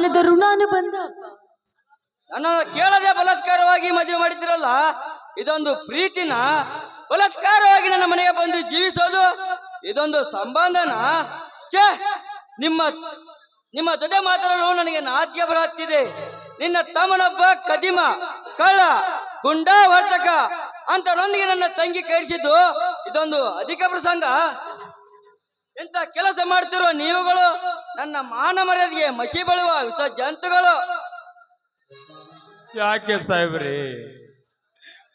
ಬಾಳಿಲ್ಲದ ಋಣಾನು ಬಂದ ನನ್ನ ಕೇಳದೆ ಬಲತ್ಕಾರವಾಗಿ ಮದುವೆ ಮಾಡಿದಿರಲ್ಲ, ಇದೊಂದು ಪ್ರೀತಿನ ಬಲತ್ಕಾರವಾಗಿ ನನ್ನ ಮನೆಗೆ ಬಂದು ಜೀವಿಸೋದು, ಇದೊಂದು ಸಂಬಂಧನ? ಛೇ, ನಿಮ್ಮ ನಿಮ್ಮ ಜೊತೆ ಮಾತಾಡಲು ನನಗೆ ನಾಚಿಕೆ ಬರುತ್ತಿದೆ ನಿನ್ನ ತಮ್ಮನೊಬ್ಬ ಕದಿಮ, ಕಳ್ಳ ಗುಂಡಾ ವರ್ತಕ ಅಂತನೊಂದಿಗೆ ನನ್ನ ತಂಗಿ ಕೇಳಿಸಿದ್ದು, ಇದೊಂದು ಅಧಿಕ ಪ್ರಸಂಗ. ಎಂತ ಕೆಲಸ ಮಾಡ್ತಿರೋ ನೀವುಗಳು? ನನ್ನ ಮಾನ ಮರ್ಯಾದೆಗೆ ಮಸಿ ಬಳುವ ವಿಷ ಜಂತುಗಳು. ಯಾಕೆ ಸಾಹೇಬ್ರಿ?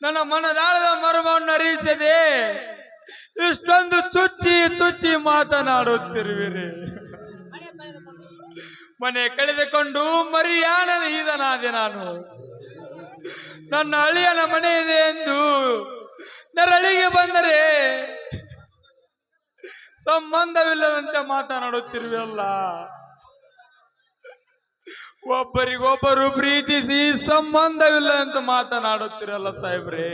ನನ್ನ ಮನದಾಳದ ಮರ್ಮವನ್ನು ಅರಿಸದೆ ಇಷ್ಟೊಂದು ಚುಚ್ಚಿ ಚುಚ್ಚಿ ಮಾತನಾಡುತ್ತಿರುವಿರಿ. ಮನೆ ಕಳೆದುಕೊಂಡು ಮರಿಯಾಣ ಈದನಾದೆ ನಾನು. ನನ್ನ ಅಳಿಯನ ಮನೆ ಇದೆ ಎಂದು ನರಳಿಗೆ ಬಂದರೆ ಸಂಬಂಧವಿಲ್ಲದಂತೆ ಮಾತನಾಡುತ್ತಿರುವಲ್ಲ ಒಬ್ಬರಿಗೊಬ್ಬರು ಪ್ರೀತಿಸಿ ಸಂಬಂಧವಿಲ್ಲದಂತೆ ಮಾತನಾಡುತ್ತಿರಲ್ಲ ಸಾಹೇಬ್ರೆ.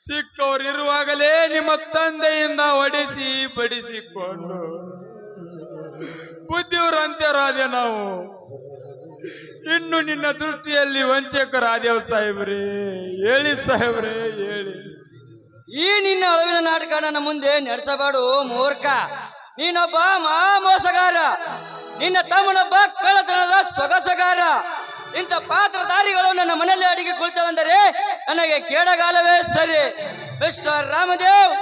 ಚಿಕ್ಕವರಿರುವಾಗಲೇ ನಿಮ್ಮ ತಂದೆಯಿಂದ ಒಡಿಸಿ ಬಡಿಸಿಕೊಂಡು ಬುದ್ಧಿವರಂತರಾದೆ ನಾವು. ಇನ್ನು ನಿನ್ನ ದೃಷ್ಟಿಯಲ್ಲಿ ವಂಚಕರಾದೇವ್ ಸಾಹೇಬ್ರೆ. ಹೇಳಿ ಸಾಹೇಬ್ರೆ, ಹೇಳಿ. ಈ ನಿನ್ನ ಅಳವಿನ ನಾಟಕ ನನ್ನ ಮುಂದೆ ನಡೆಸಬಾಡು, ಮೂರ್ಖ. ನೀನೊಬ್ಬ ಮಾ ಮೋಸಗಾರ ನಿನ್ನ ತಮ್ಮನೊಬ್ಬ ಕಳ್ಳತನದ ಸೊಗಸಗಾರ. ಇಂಥ ಪಾತ್ರಧಾರಿಗಳು ನನ್ನ ಮನೆಯಲ್ಲಿ ಅಡಿಗೆ ಕುಳಿತವೆಂದರೆ ನನಗೆ ಕೇಡಗಾಲವೇ ಸರಿ. ಮಿಸ್ಟರ್ ರಾಮದೇವ್,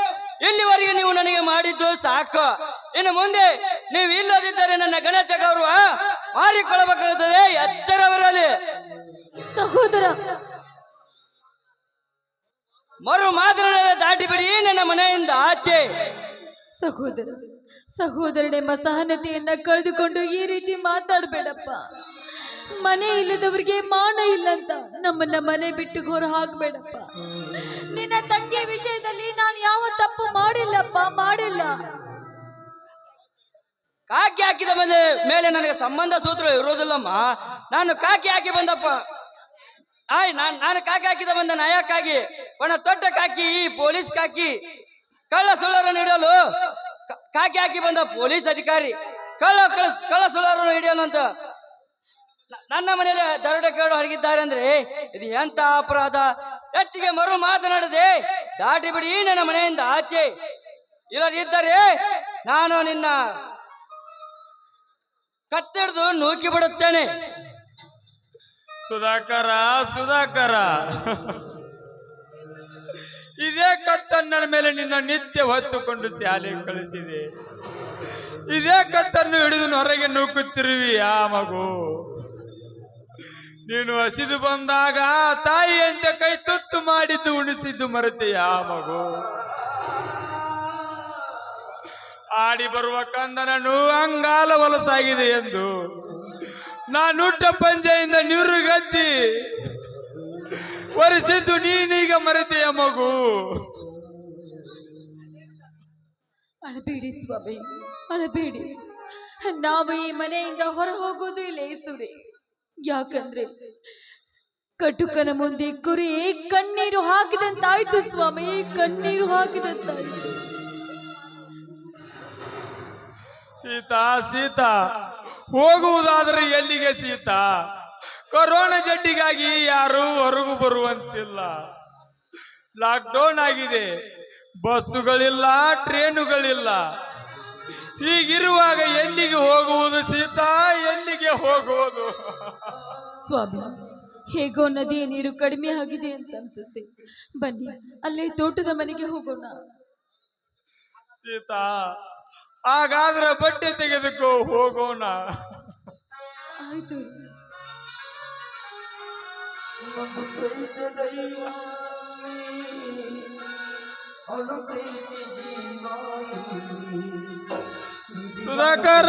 ಇಲ್ಲಿವರೆಗೆ ನೀವು ನನಗೆ ಮಾಡಿದ್ದು ಸಾಕು. ಇನ್ನು ಮುಂದೆ ನೀವು ಇಲ್ಲದಿದ್ದರೆ ನನ್ನ ಗಣತೆ ಗೌರವ ಮಾರಿಕೊಳ್ಳಬೇಕಾಗುತ್ತದೆ ಎಚ್ಚರವರಲ್ಲಿ ಸಹೋದರ ಮರು ಮಾತನಾಡದ ದಾಟಿಬಿಡಿ ನನ್ನ ಮನೆಯಿಂದ ಆಚೆ. ಸಹೋದರ ಸಹೋದರನೆಂಬ ಸಹನತೆಯನ್ನ ಕಳೆದುಕೊಂಡು ಈ ರೀತಿ ಮಾತಾಡಬೇಡಪ್ಪ. ಮನೆ ಇಲ್ಲದವರಿಗೆ ಮಾನ ಇಲ್ಲಂತ ನಮ್ಮನ್ನ ಮನೆ ಬಿಟ್ಟು ಹೊರ ಹಾಕ್ಬೇಡಪ್ಪ. ನಿನ್ನ ತಂಗಿ ವಿಷಯದಲ್ಲಿ ನಾನು ಯಾವ ತಪ್ಪು ಮಾಡಿಲ್ಲಪ್ಪ ಮಾಡಿಲ್ಲ. ಕಾಕಿ ಹಾಕಿದ ಮೇಲೆ ಮೇಲೆ ನನಗೆ ಸಂಬಂಧ ಸೂತ್ರ ಇರೋದಿಲ್ಲಮ್ಮ ನಾನು ಕಾಕಿ ಹಾಕಿ ಬಂದಪ್ಪ. ಆಯ್, ನಾನ್, ನಾನು ಕಾಕಿ ಹಾಕಿದ ಬಂದ ನಾಯಕಾಗಿ ಒಣ ತೊಟ್ಟ ಕಾಕಿ ಈ ಪೊಲೀಸ್ ಕಾಕಿ ಕಳ್ಳ ಸುಳ್ಳರನ್ನು ಹಿಡಿಯಲು ಕಾಕಿ ಹಾಕಿ ಬಂದ ಪೊಲೀಸ್ ಅಧಿಕಾರಿ, ಕಳ್ಳ ಕಳ್ಳ ಸುಳ್ಳರನ್ನು ಹಿಡಿಯಲು ಅಂತ ನನ್ನ ಮನೆಯಲ್ಲಿ ದರೋಡೆ ಕೇಳು ಅಡಗಿದ್ದಾರೆ ಅಂದ್ರೆ ಇದು ಎಂತ ಅಪರಾಧ? ಹೆಚ್ಚಿಗೆ ಮರು ಮಾತನಾಡದೆ, ದಾಟಿ ಬಿಡಿ ನನ್ನ ಮನೆಯಿಂದ ಆಚೆ. ಇಲ್ಲದಿದ್ದರೆ ನಾನು ನಿನ್ನ ಕತ್ತಿಡಿದು ನೂಕಿ ಬಿಡುತ್ತೇನೆ. ಸುಧಾಕರ ಸುಧಾಕರ. ಇದೇ ಕತ್ತನ್ನ ಮೇಲೆ ನಿನ್ನ ನಿತ್ಯ ಹೊತ್ತುಕೊಂಡು ಶಾಲೆ ಕಳಿಸಿದೆ. ಇದೇ ಕತ್ತನ್ನು ಹಿಡಿದು ಹೊರಗೆ ನೂಕುತ್ತಿರುವಿ ಆ ಮಗು. ನೀನು ಹಸಿದು ಬಂದಾಗ ತಾಯಿಯಂತೆ ಕೈ ತುತ್ತು ಮಾಡಿದ್ದು ಉಣಿಸಿದ್ದು ಮರೆತೆ ಆ ಮಗು. ಆಡಿ ಬರುವ ಕಂದನನು ಅಂಗಾಲ ಹೊಲಸಾಗಿದೆ ಎಂದು ನಾನುಟ್ಟ ಪಂಜೆಯಿಂದ ನಿರುಗಜ್ಜಿ ಒರೆಸಿದ್ದು ನೀನೀಗ ಮರೆತೆಯ ಮಗು. ಅಳಬೇಡಿ ಸ್ವಾಮಿ ಅಳಬೇಡಿ. ನಾವು ಈ ಮನೆಯಿಂದ ಹೊರ ಹೋಗೋದು ಲೇಸುರೆ ಯಾಕಂದ್ರೆ ಕಟುಕನ ಮುಂದೆ ಕುರಿ ಕಣ್ಣೀರು ಹಾಕಿದಂತಾಯ್ತು ಸ್ವಾಮಿ ಕಣ್ಣೀರು ಹಾಕಿದಂತಾಯ್ತು. ಸೀತಾ ಸೀತಾ. ಹೋಗುವುದಾದರೆ ಎಲ್ಲಿಗೆ ಸೀತಾ? ಕೊರೋನಾ ಜಡ್ಡಿಗಾಗಿ ಯಾರು ಹೊರಗು ಬರುವಂತಿಲ್ಲ. ಲಾಕ್ಡೌನ್ ಆಗಿದೆ. ಬಸ್ಸುಗಳಿಲ್ಲ ಟ್ರೇನುಗಳಿಲ್ಲ. ಹೀಗಿರುವಾಗ ಎಲ್ಲಿಗೆ ಹೋಗುವುದು ಸೀತಾ? ಎಲ್ಲಿಗೆ ಹೋಗುವುದು? ಸ್ವಾಮಿ ಹೇಗೋ ನದಿಯ ನೀರು ಕಡಿಮೆ ಆಗಿದೆ ಅಂತ ಅನ್ಸುತ್ತೆ. ಬನ್ನಿ ಅಲ್ಲೇ ತೋಟದ ಮನೆಗೆ ಹೋಗೋಣ. ಸೀತಾ ಹಾಗಾದ್ರೆ ಬಟ್ಟೆ ತೆಗೆದುಕೋ ಹೋಗೋಣ. ಆಯ್ತು. ಸುಧಾಕರ!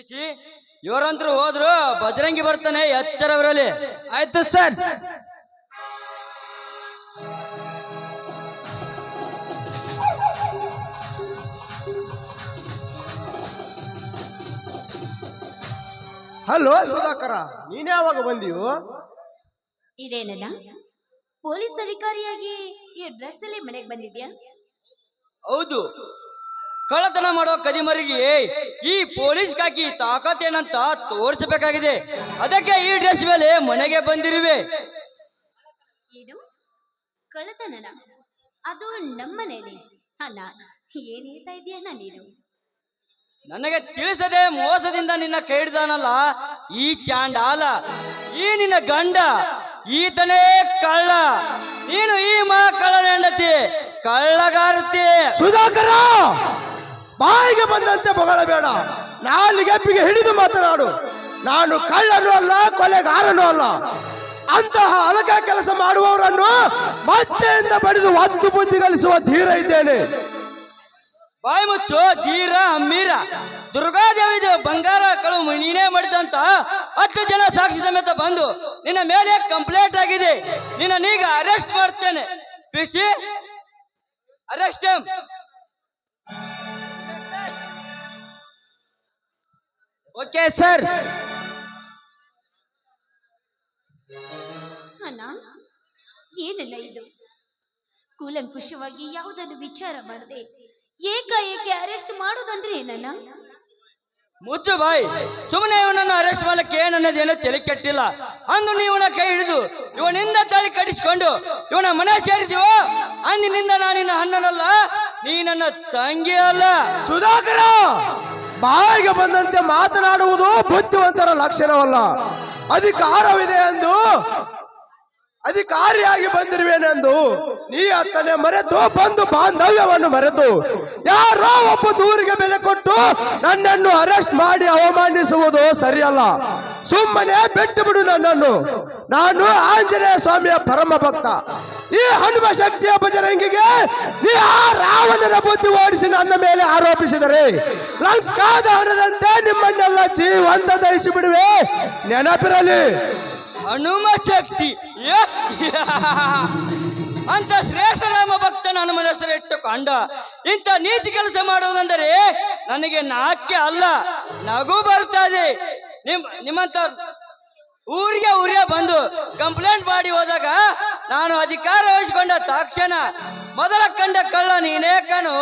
ಪಿಸಿ ಇವರಂತರು ಹೋದ್ರು ಬಜರಂಗಿ ಬರ್ತಾನೆ ಎಚ್ಚರವರಲ್ಲಿ. ಆಯ್ತು ಸರ್. ಹಲೋ ಸುಧಾಕರ ನೀನೇ ಯಾವಾಗ ಬಂದಿವು ಇದೇನಲ್ಲ ಪೊಲೀಸ್ ಅಧಿಕಾರಿಯಾಗಿ ಈ ಡ್ರೆಸ್ ಅಲ್ಲಿ ಮನೆಗೆ ಬಂದಿದ್ಯಾ? ಹೌದು. ಕಳ್ಳತನ ಮಾಡೋ ಕದಿಮರಿಗೆ ಈ ಪೊಲೀಸ್ ಕಾಕಿ ತಾಕತ್ ಏನಂತ ತೋರಿಸಬೇಕಾಗಿದೆ. ಅದಕ್ಕೆ ಈ ಡ್ರೆಸ್ ಮೇಲೆ ಮನೆಗೆ ಬಂದಿರುವೆ. ಏನು? ಕಳ್ಳತನನ? ಅದು ನಮ್ಮನೇಲಿ ಅಲ್ಲ ಏನ್ ಹೇಳ್ತಾ ಇದೀಯಣ್ಣ ನೀನು? ನನಗೆ ತಿಳಿಸದೆ ಮೋಸದಿಂದ ನಿನ್ನ ಕೈ ಹಿಡ್ದಾನಲ್ಲ ಈ ಚಾಂಡಾಲ ಈ ನಿನ್ನ ಗಂಡ ಈತನೇ ಕಳ್ಳ. ನೀನು ಈ ಮಾ ಕಳ್ಳ ಹೆಂಡತಿ ಕಳ್ಳಗಾರತಿ. ಸುಧಾಕರ! ಬಾಯಿಗೆ ಬಂದಂತೆ ಬೊಗಳಬೇಡ. ನಾಲಿಗೆಪ್ಪಿಗೆ ಹಿಡಿದು ಮಾತನಾಡು. ನಾನು ಕಳ್ಳನು ಅಲ್ಲ, ಕೊಲೆಗಾರನು ಅಲ್ಲ. ಅಂತಹ ಅಲಕ ಕೆಲಸ ಮಾಡುವವರನ್ನು ಮಚ್ಚೆಯಿಂದ ಬಡಿದು ಒತ್ತು ಬುದ್ಧಿ ಕಲಿಸುವ ಧೀರ ಇದ್ದೇನೆ. ಬಾಯಿ ಮುಚ್ಚು, ಧೀರ ಅಮ್ಮೀರ ದುರ್ಗಾದೇವಿ ಬಂಗಾರ ಕಳು ನೀನೇ ಮಾಡಿದಂತ ಹತ್ತು ಜನ ಸಾಕ್ಷಿ ಸಮೇತ ಬಂದು ನಿನ್ನ ಮೇಲೆ ಕಂಪ್ಲೇಂಟ್ ಆಗಿದೆ. ನಿನ್ನ ನೀಗ ಅರೆಸ್ಟ್ ಮಾಡ್ತೇನೆ. ಬಿಸಿ ಅರೆಸ್ಟ್ ಓಕೆ ಸರ್. ಅಣ್ಣ ಏನಲ್ಲ ಇದು? ಕೂಲಂಕುಷವಾಗಿ ಯಾವುದನ್ನು ವಿಚಾರ ಮಾಡದೆ ಏಕಾಏಕಿ ಅರೆಸ್ಟ್ ಮಾಡೋದಂದ್ರೆ ಏನಣ್ಣ? ಮುಚ್ಚು ಬಾಯ್. ಸುಮ್ಮನೆ ಇವನನ್ನು ಅರೆಸ್ಟ್ ಮಾಡಕ್ಕೆ ಏನನ್ನೋದೇನೋ ತಲೆ ಕೆಟ್ಟಿಲ್ಲ. ಅಂದು ನೀವನ ಕೈ ಹಿಡಿದು ಇವನಿಂದ ತಲೆ ಕಡಿಸ್ಕೊಂಡು ಇವನ ಮನೆ ಸೇರಿದೀವೋ? ಅಂದಿನಿಂದ ನಾನಿನ್ನ ಅಣ್ಣನಲ್ಲ ನೀ ನನ್ನ ತಂಗಿ ಅಲ್ಲ. ಸುಧಾಕರ! ಬಾಯಿಗೆ ಬಂದಂತೆ ಮಾತನಾಡುವುದು ಬುದ್ಧಿವಂತರ ಲಕ್ಷಣವಲ್ಲ. ಅಧಿಕಾರವಿದೆ ಎಂದು, ಅಧಿಕಾರಿಯಾಗಿ ಬಂದಿರುವೇನೆಂದು ನೀ ಅತ್ತನೆ ಮರೆತು, ಬಂದು ಬಾಂಧವ್ಯವನ್ನು ಮರೆತು, ಯಾರೋ ಒಬ್ಬ ದೂರಿಗೆ ಬೆಲೆ ಕೊಟ್ಟು ನನ್ನನ್ನು ಅರೆಸ್ಟ್ ಮಾಡಿ ಅವಮಾನಿಸುವುದು ಸರಿಯಲ್ಲ. ಸುಮ್ಮನೆ ಬಿಟ್ಟು ಬಿಡು ನನ್ನನ್ನು. ನಾನು ಆಂಜನೇಯ ಸ್ವಾಮಿಯ ಪರಮ ಭಕ್ತ. ಈ ಹನುಮ ಶಕ್ತಿಯ ಬಜರಂಗಿಗೆ ನೀ ಆ ರಾವಣನ ಬುದ್ಧಿ ಓಡಿಸಿ ನನ್ನ ಮೇಲೆ ಆರೋಪಿಸಿದರೆ. ಲಂಕಾದಹನದಂತೆ ನಿಮ್ಮನ್ನೆಲ್ಲ ಜೀವಂತ ದಹಿಸಿ ಬಿಡುವೆ ನೆನಪಿರಲಿ. ಹನುಮ ಶಕ್ತಿ! ಅಂತ ಶ್ರೇಷ್ಠ ರಾಮ ಭಕ್ತ ನನ್ನ ಮನಸ್ಸರ ಇಟ್ಟು ಕಂಡ ಇಂಥ ನೀತಿ ಕೆಲಸ ಮಾಡುವುದೆಂದರೆ ನನಗೆ ನಾಚಿಕೆ ಅಲ್ಲ. ನಗು ಬರ್ತದೆ ನಿಮ್ ನಿಮ್ಮಂತ ಊರಿಗೆ ಊರಿಗೆ ಬಂದು ಕಂಪ್ಲೇಂಟ್ ಮಾಡಿ ಹೋದಾಗ ನಾನು ಅಧಿಕಾರ ವಹಿಸಿಕೊಂಡ ತಕ್ಷಣ ಮೊದಲ ಕಂಡ ಕಳ್ಳ ನೀನೇ ಕಣು.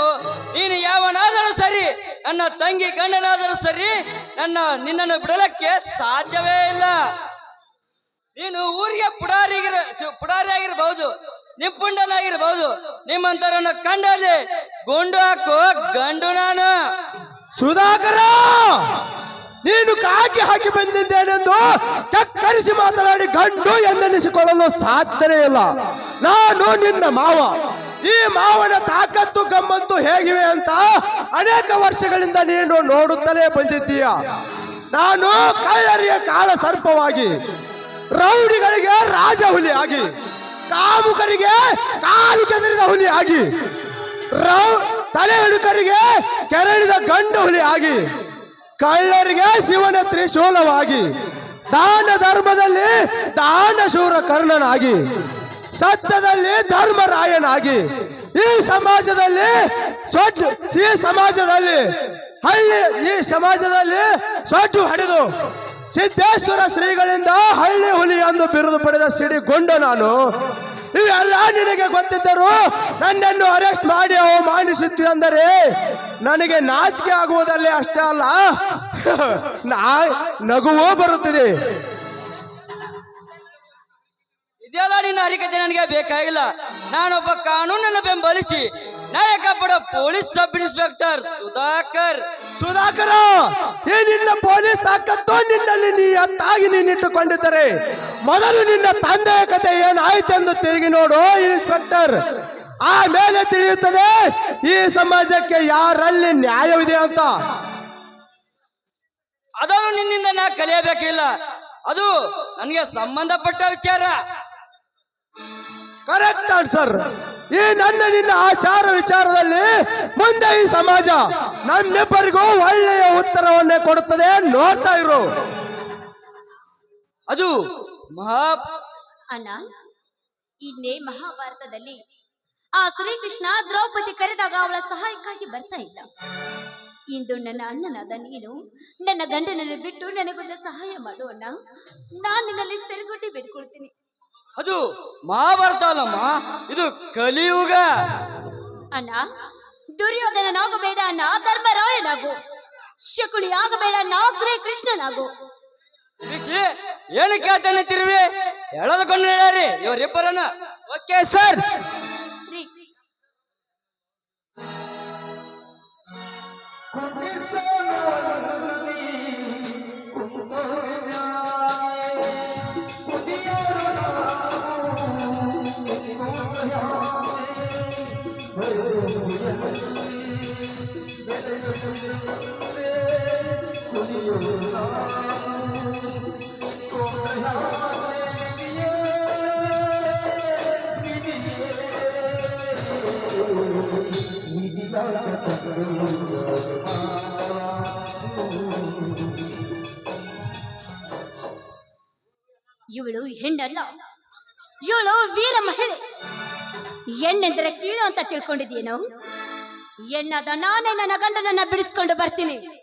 ನೀನು ಯಾವನಾದರೂ ಸರಿ, ನನ್ನ ತಂಗಿ ಗಂಡನಾದರೂ ಸರಿ, ನನ್ನ ನಿನ್ನನ್ನು ಬಿಡಲಕ್ಕೆ ಸಾಧ್ಯವೇ ಇಲ್ಲ. ನೀನು ಊರಿಗೆ ಪುಡಾರಿಗಿರ ಪುಡಾರಿ ಆಗಿರಬಹುದು ನಿಪ್ಪುಂಡನಾಗಿರಬಹುದು ನಿಮ್ಮಂತರನ್ನು ಕಂಡಲ್ಲಿ ಗುಂಡು ಹಾಕು ಗಂಡು ನಾನು. ಸುಧಾಕರ! ನೀನು ಕಾಕಿ ಹಾಕಿ ಬಂದಿದ್ದೇನೆಂದು ಕಕ್ಕರಿಸಿ ಮಾತನಾಡಿ ಗಂಡು ಎಂದೆನಿಸಿಕೊಳ್ಳಲು ಸಾಧ್ಯನೇ ಇಲ್ಲ. ನಾನು ನಿನ್ನ ಮಾವ. ಈ ಮಾವನ ತಾಕತ್ತು ಗಮ್ಮತ್ತು ಹೇಗಿವೆ ಅಂತ ಅನೇಕ ವರ್ಷಗಳಿಂದ ನೀನು ನೋಡುತ್ತಲೇ ಬಂದಿದ್ದೀಯ. ನಾನು ಕಳ್ಳರಿಯ ಕಾಳ ಸರ್ಪವಾಗಿ ರೌಡಿಗಳಿಗೆ ರಾಜ ಹುಲಿ ಆಗಿ ಕಾಮುಕರಿಗೆ ಕಾಲು ಕೆದರಿದ ಹುಲಿ ಆಗಿ ರೌ, ತಲೆ ಹಿಡುಕರಿಗೆ ಕೆರಳಿದ ಗಂಡು ಹುಲಿ ಆಗಿ ಕಳ್ಳರಿಗೆ ಶಿವನ ತ್ರಿಶೂಲವಾಗಿ, ದಾನ ಧರ್ಮದಲ್ಲಿ ದಾನಶೂರ ಕರ್ಣನಾಗಿ, ಸತ್ಯದಲ್ಲಿ ಧರ್ಮರಾಯನಾಗಿ, ಈ ಸಮಾಜದಲ್ಲಿ ಈ ಸಮಾಜದಲ್ಲಿ, ಹಳ್ಳಿ, ಈ ಸಮಾಜದಲ್ಲಿ ಸ್ವಚ್ಛ ಹಡಿದು, ಸಿದ್ದೇಶ್ವರ ಶ್ರೀಗಳಿಂದ ಹಳ್ಳಿ ಹುಲಿ ಎಂದು ಬಿರುದು ಪಡೆದ ಸಿಡಿಗೊಂಡ ನಾನು. ಇವೆಲ್ಲ ನಿನಗೆ ಗೊತ್ತಿದ್ದರು ನನ್ನನ್ನು ಅರೆಸ್ಟ್ ಮಾಡಿ ಮಾಡಿಸುತ್ತಿ ಎಂದರೆ ನನಗೆ ನಾಚಿಕೆ ಆಗುವುದಲ್ಲೇ ಅಷ್ಟೇ ಅಲ್ಲ. ನಾ ನಗುವೂ ಬರುತ್ತಿದೆ. ಇದೆಲ್ಲ ನಿನ್ನ ಅರಿಕತೆ ನನಗೆ ಬೇಕಾಗಿಲ್ಲ. ನಾನೊಬ್ಬ ಕಾನೂನನ್ನು ಬೆಂಬಲಿಸಿ ನಾಯಕ ಪಡ police sub inspector Sudhakar. Sudhakar ಈ ನಿನ್ನ ಪೊಲೀಸ್ ತಾಕತ್ತು ನಿನ್ನಲ್ಲಿ ನೀ ಅತ್ತಾಗಿ ನೀನಿಟ್ಟುಕೊಂಡಿದ್ದರೆ ಮೊದಲು ನಿನ್ನ ತಂದೆಯ ಕತೆ ಏನಾಯ್ತೆಂದು ತಿರುಗಿ ನೋಡು ಇನ್ಸ್ಪೆಕ್ಟರ್. ಆಮೇಲೆ ತಿಳಿಯುತ್ತದೆ ಈ ಸಮಾಜಕ್ಕೆ ಯಾರಲ್ಲಿ ನ್ಯಾಯವಿದೆ ಅಂತ. ಅದನ್ನು ನಿನ್ನಿಂದ ನಾ ಕಲಿಯಬೇಕಿಲ್ಲ. ಅದು ನನಗೆ ಸಂಬಂಧಪಟ್ಟ ವಿಚಾರ. ಕರೆಕ್ಟ್ ಆನ್ಸರ್ ಈ ನನ್ನ ನಿನ್ನ ಆಚಾರ ವಿಚಾರದಲ್ಲಿ ಮುಂದೆ ಈ ಸಮಾಜ ನನ್ನಿಬ್ಬರಿಗೂ ಒಳ್ಳೆಯ ಉತ್ತರವನ್ನೇ ಕೊಡುತ್ತದೆ ನೋಡ್ತಾ ಇರು. ಅದು ಮಹಾ ಅಣ್ಣ ಇನ್ನೇ ಮಹಾಭಾರತದಲ್ಲಿ ಆ ಶ್ರೀಕೃಷ್ಣ ದ್ರೌಪದಿ ಕರೆದಾಗ ಅವಳ ಸಹಾಯಕ್ಕಾಗಿ ಬರ್ತಾ ಇದ್ದ. ಇಂದು ನನ್ನ ಅಣ್ಣನಾದ ನೀನು ನನ್ನ ಗಂಡನನ್ನು ಬಿಟ್ಟು ನನಗೊಂದು ಸಹಾಯ ಮಾಡು ಅಣ್ಣ. ನಾನು ನಿನ್ನಲ್ಲಿ ಸೆರಗುಟ್ಟಿ ಬಿಟ್ಕೊಳ್ತೀನಿ ಅದು ಮಹಾಭಾರತ ಅಲ್ಲಮ್ಮ ಇದು ಕಲಿಯುಗ. ಅಣ್ಣ ದುರ್ಯೋಧನನಾಗಬೇಡ ಅಣ್ಣ ಧರ್ಮರಾಯನಾಗು. ಶಕುನಿ ಆಗಬೇಡ ನಾ ಶ್ರೀಕೃಷ್ಣನಾಗು. ಋಷಿ ಏನು ಕೇಳ್ತಾನೆ ತಿರುವಿ? ಎಳೆದುಕೊಂಡು ಹೇಳ್ಯಾರಿ ಇವರಿಬ್ಬರನ್ನ. ಓಕೆ ಸರ್ It's so ಇವಳು ಹೆಣ್ಣಲ್ಲ. ಇವಳು ವೀರ ಮಹಿಳೆ. ಹೆಣ್ಣೆಂದರೆ ಕೀಳು ಅಂತ ನಾವು? ಹೆಣ್ಣಾದ ನಾನೇ ನನ್ನ ಗಂಡನನ್ನ ಬಿಡಿಸ್ಕೊಂಡು ಬರ್ತೀನಿ.